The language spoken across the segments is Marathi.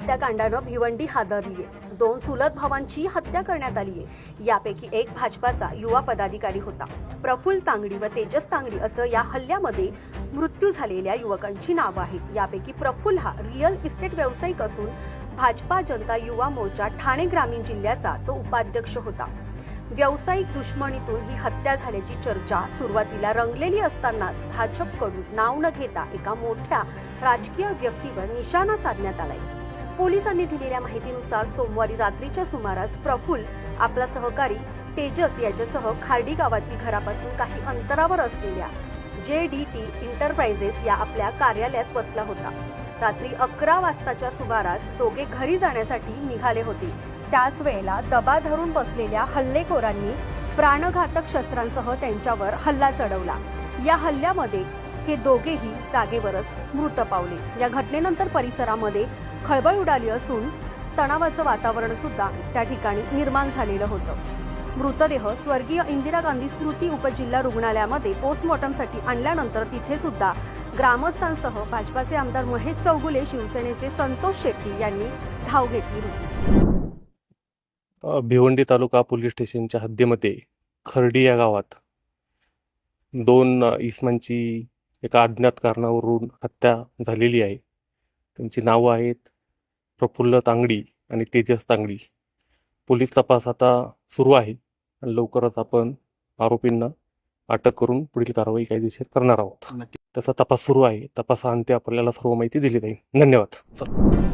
हत्याकांडानं भिवंडी हादरली आहे दोन चुलत भावांची हत्या करण्यात आली आहे यापैकी एक भाजपाचा युवा पदाधिकारी होता. प्रफुल्ल तांगडी व तेजस तांगडी असं या हल्ल्यामध्ये मृत्यू झालेल्या युवकांची नावं आहेत. यापैकी प्रफुल्ल हा रिअल इस्टेट व्यावसायिक असून भाजपा जनता युवा मोर्चा ठाणे ग्रामीण जिल्ह्याचा तो उपाध्यक्ष होता. व्यावसायिक दुश्मनीतून ही हत्या झाल्याची चर्चा सुरुवातीला रंगलेली असतानाच भाजपकडून नाव न घेता एका मोठ्या राजकीय व्यक्तीवर निशाणा साधण्यात आलाय. पोलिसांनी दिलेल्या माहितीनुसार सोमवारी रात्रीच्या सुमारास प्रफुल आपला सहकारी तेजस याच्यासह खार्डी गावातील घरापासून काही अंतरावर असलेल्या जे डी टी इंटरप्राइजेस या आपल्या कार्यालयात बसला होता. रात्री अकरा वाजताच्या सुमारास दोघे घरी जाण्यासाठी निघाले होते. त्याच वेळेला दबा धरून बसलेल्या हल्लेखोरांनी प्राणघातक शस्त्रांसह त्यांच्यावर हल्ला चढवला. या हल्ल्यामध्ये हे दोघेही जागेवरच मृत पावले. या घटनेनंतर परिसरामध्ये खळबळ उडाली असून तणावाचं वातावरण सुद्धा त्या ठिकाणी निर्माण झालेलं होतं. मृतदेह स्वर्गीय इंदिरा गांधी स्मृती उपजिल्हा रुग्णालयामध्ये पोस्टमॉर्टमसाठी आणल्यानंतर तिथे सुद्धा ग्रामस्थांसह भाजपाचे आमदार महेश चौगुले शिवसेनेचे संतोष शेट्टी यांनी धाव घेतली होती. भिवंडी तालुका पोलीस स्टेशनच्या हद्दीमध्ये खर्डी या गावात दोन इसमांची एका अज्ञात कारणावरून हत्या झालेली आहे. त्यांची नावं आहेत प्रफुल्ल तांगडी आणि तेजस तांगडी. पोलीस तपास आता सुरू आहे. आणि लवकरच आपण आरोपींना अटक करून पुढील कारवाई कायदेशीर करणार आहोत. त्याचा तपास सुरू आहे. तपासाअंती आपल्याला सर्व माहिती दिली जाईल. धन्यवाद.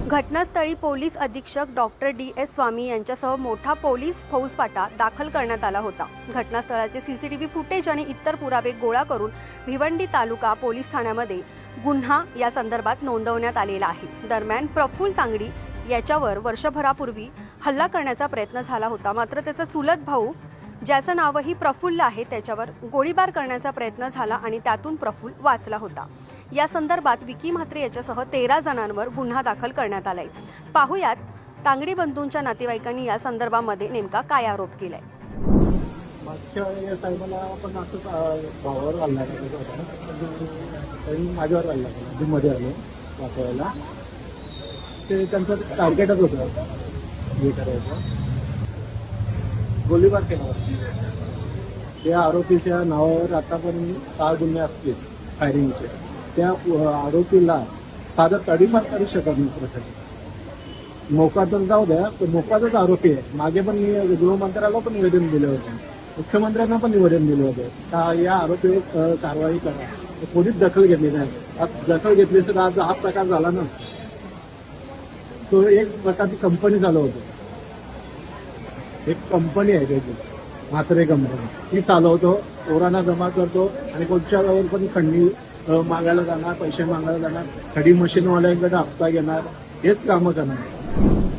घटनास्थळी पोलीस अधीक्षक डॉक्टर डी एस स्वामी यांच्यासह मोठा पोलीस फौजफाटा दाखल करण्यात आला होता. घटनास्थळाचे सीसीटीव्ही फुटेज आणि इतर पुरावे गोळा करून भिवंडी तालुका पोलीस ठाण्यामध्ये गुन्हा या संदर्भात नोंदवण्यात आलेला आहे. दरम्यान प्रफुल्ल तांगडी याच्यावर वर्षभरापूर्वी हल्ला करण्याचा प्रयत्न झाला होता. मात्र त्याचा चुलत भाऊ ज्याचं नावही प्रफुल्ल आहे त्याच्यावर गोळीबार करण्याचा प्रयत्न झाला आणि त्यातून प्रफुल्ल वाचला होता. या संदर्भात विकी म्हात्रे याच्यासह तेरा जणांवर गुन्हा दाखल करण्यात आलाय. पाहुयात तांगडी बंधूंच्या नातेवाईकांनी या संदर्भामध्ये नेमका काय आरोप केलाय. मागच्या या टायमाला आपण असंच भावावर हल्ला त्यांनी माझ्यावर हल्ला केला जिममध्ये आलो वाचवायला ते त्यांचं टार्गेटच होतं. हे करायचं. गोळीबार केला होता. त्या आरोपीच्या नावावर आता पण सहा गुन्हे असतील फायरिंगचे त्या आरोपीला साधं तडीपार करू शकत नाही प्रशासन मोका तर जाऊ द्या पण मोकाचाच आरोपी आहे. मागे पण मी गृहमंत्र्याला पण निवेदन दिलं होतं. मुख्यमंत्र्यांना पण निवेदन दिलं होतं. का या आरोपीवर कारवाई करा. पोलीस दखल घेतली नाही. आज दखल घेतली तर आज हा प्रकार झाला ना. तो एक प्रकारची कंपनी चालू होतो. एक कंपनी आहे त्याची. म्हात्रे कंपनी ती चालवतो ओराना जमा करतो आणि कोणत्यावर पण खंडी मागायला जाणार पैसे मागायला जाणार. खडी मशीनवाल्यांकडे हप्ता घेणार. हेच कामं करणार.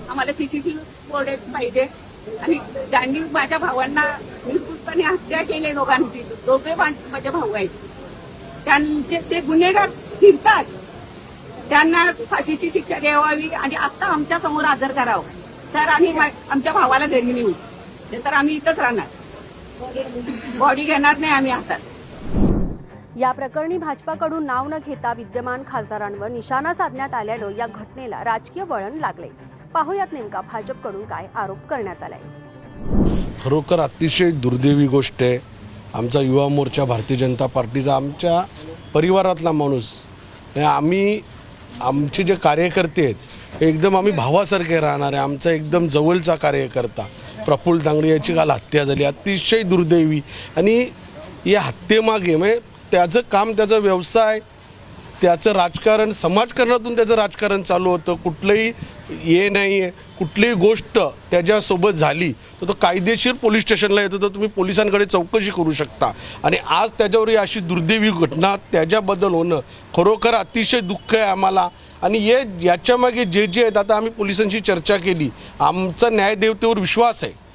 आम्हाला सीसीटीव्ही प्रोडक्ट पाहिजे. आणि त्यांनी माझ्या भावांना निर्भूतपणे हत्या केली दोघांची. दोघे माझे भाऊ आहेत. त्यांचे ते गुन्हेगार फिरतात. त्यांना फाशीची शिक्षा द्यावी आणि आता आमच्यासमोर हजर करावं. तर आम्ही आमच्या भावाला घरी नेऊ. तर आम्ही इथंच राहणार. बॉडी घेणार नाही आम्ही हातात. या प्रकरणी भाजपाकडून नाव न घेता विद्यमान खासदारांवर निशाणा साधण्यात आल्यानं या घटनेला राजकीय वळण लागले पाहुयात नेमका भाजपकडून काय आरोप करण्यात आलाय. खरोखर अतिशय दुर्दैवी गोष्ट आहे. आमचा युवा मोर्चा भारतीय जनता पार्टीचा आमच्या परिवारातला माणूस. आम्ही आमचे जे कार्यकर्ते आहेत हे एकदम आम्ही भावासारखे राहणार आहे. आमचा एकदम जवळचा कार्यकर्ता प्रफुल्ल तांगडे याची काल हत्या झाली. अतिशय दुर्दैवी. आणि या हत्येमागे म्हणजे त्याचं काम त्याचा व्यवसाय त्याचं राजकारण समाजकारणातून त्याचं राजकारण चालू होतं. कुठलंही हे नाही आहे कुठलीही गोष्ट त्याच्यासोबत झाली तर तो कायदेशीर पोलीस स्टेशनला येतो तर तुम्ही पोलिसांकडे चौकशी करू शकता. आणि आज त्याच्यावर ही अशी दुर्दैवी घटना त्याच्याबद्दल होणं खरोखर अतिशय दुःख आहे आम्हाला. आणि हे याच्यामागे जे जे आहेत आता आम्ही पोलिसांशी चर्चा केली. आमचा न्यायदेवतेवर विश्वास आहे.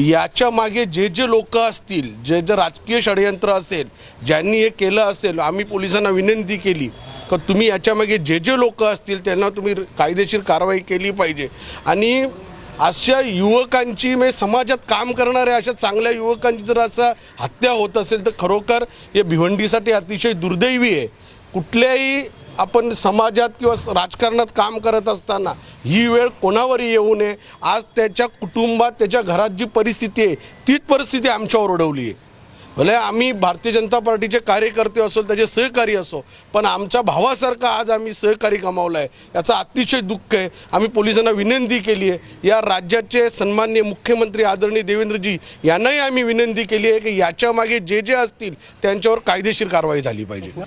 याच्या मागे जे जे लोक असतील जे जे राजकीय षडयंत्र असेल ज्यांनी हे केलं असेल आम्ही पोलिसांना विनंती केली का तुम्ही याच्यामागे जे जे लोक असतील त्यांना तुम्ही कायदेशीर कारवाई केली पाहिजे. आणि अशा युवकांची म्हणजे समाजात काम करणाऱ्या अशा चांगल्या युवकांची जर असं हत्या होत असेल तर खरोखर हे भिवंडीसाठी अतिशय दुर्दैवी आहे. कुठल्याही आपण समाजात किंवा राजकारणात काम करत असताना ही वेळ कोणावरही येऊ नये. आज त्याच्या कुटुंबात त्याच्या घरात जी परिस्थिती आहे तीच परिस्थिती आमच्यावर ओढवली आहे. भले आम्ही भारतीय जनता पार्टीचे कार्यकर्ते असो त्याचे सहकारी असो पण आमच्या भावासारखा आज आम्ही सहकारी गमावला आहे याचा अतिशय दुःख आहे. आम्ही पोलिसांना विनंती केली आहे. या राज्याचे सन्मान्य मुख्यमंत्री आदरणीय देवेंद्रजी यांनाही आम्ही विनंती केली आहे की याच्यामागे जे जे असतील त्यांच्यावर कायदेशीर कारवाई झाली पाहिजे.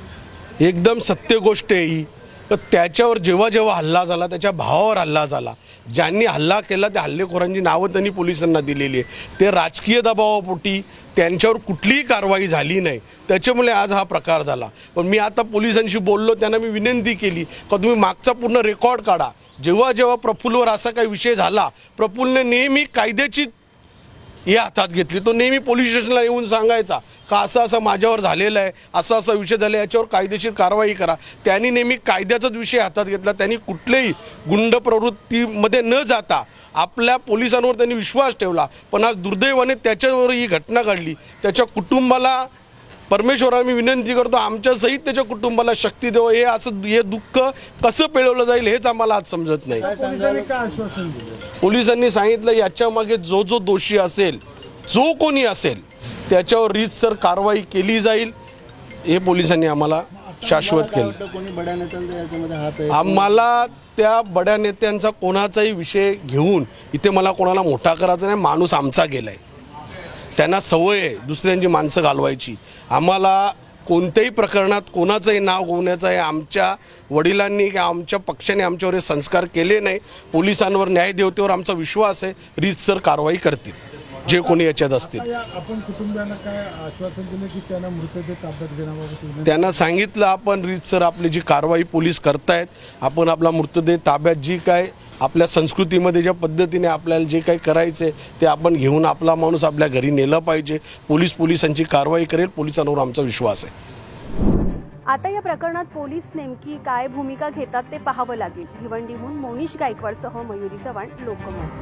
एकदम सत्य गोष्ट आहे ही. तर त्याच्यावर जेव्हा जेव्हा हल्ला झाला त्याच्या भावावर हल्ला झाला ज्यांनी हल्ला केला त्या हल्लेखोरांची नावं त्यांनी पोलिसांना दिलेली आहे ते राजकीय दबावापोटी त्यांच्यावर कुठलीही कारवाई झाली नाही. त्याच्यामुळे आज हा प्रकार झाला. पण मी आता पोलिसांशी बोललो त्यांना मी विनंती केली का तुम्ही मागचा पूर्ण रेकॉर्ड काढा. जेव्हा जेव्हा प्रफुल्लवर असा काही विषय झाला प्रफुल्लने नेहमी कायद्याची ही हातात घेतली. तो नेहमी पोलीस स्टेशनला येऊन सांगायचा का असं असं माझ्यावर झालेलं आहे असा असा विषय झाला याच्यावर कायदेशीर कारवाई करा. त्यांनी नेहमी कायद्याचाच विषय हातात घेतला. त्यांनी कुठल्याही गुंड प्रवृत्तीमध्ये न जाता आपल्या पोलिसांवर त्यांनी विश्वास ठेवला. पण आज दुर्दैवाने त्याच्यावर ही घटना घडली. त्याच्या कुटुंबाला परमेश्वराला मी विनंती करतो आमच्या सहित त्याच्या कुटुंबाला शक्ती देव. हे असं हे दुःख कसं पेळवलं जाईल हेच आम्हाला आज समजत नाही. पोलिसांनी सांगितलं याच्या मागे जो जो दोषी असेल जो कोणी असेल त्याच्यावर रीतसर कारवाई केली जाईल. हे पोलिसांनी आम्हाला शाश्वत केलं. आम्हाला त्या बड्या नेत्यांचा कोणाचाही विषय घेऊन इथे मला कोणाला मोठा करायचा नाही माणूस आमचा गेलाय. त्यांना सवय आहे दुसऱ्यांची माणसं घालवायची. आम्हाला कोणत्याही प्रकरणात कोणाचंही नाव गोवण्याचं आहे आमच्या वडिलांनी किंवा आमच्या पक्षाने आमच्यावर हे संस्कार केले नाही. पोलिसांवर न्यायदेवतेवर आमचा विश्वास आहे. रीतसर कारवाई करतील. जे कोणी याच्यात असतील. आपण कुटुंबियांना काय आश्वासन दिले की त्यांना मृतदेह ताब्यात घेण्याबाबत त्यांना सांगितलं आपण रीतसर आपली जी कारवाई पोलीस करतायत आपण आपला मृतदेह ताब्यात जी काय आपल्या संस्कृतीमध्ये ज्या पद्धतीने आपल्याला जे काही करायचं आहे ते आपण घेऊन आपला माणूस आपल्या घरी नेलं पाहिजे. पोलीस पोलिसांची कारवाई करेल पोलिसांवर आमचा विश्वास आहे. आता या प्रकरणात पोलीस नेमकी काय भूमिका घेतात ते पाहावं लागेल. भिवंडीहून मोनिश गायकवाडसह मयुरी चव्हाण लोकमत.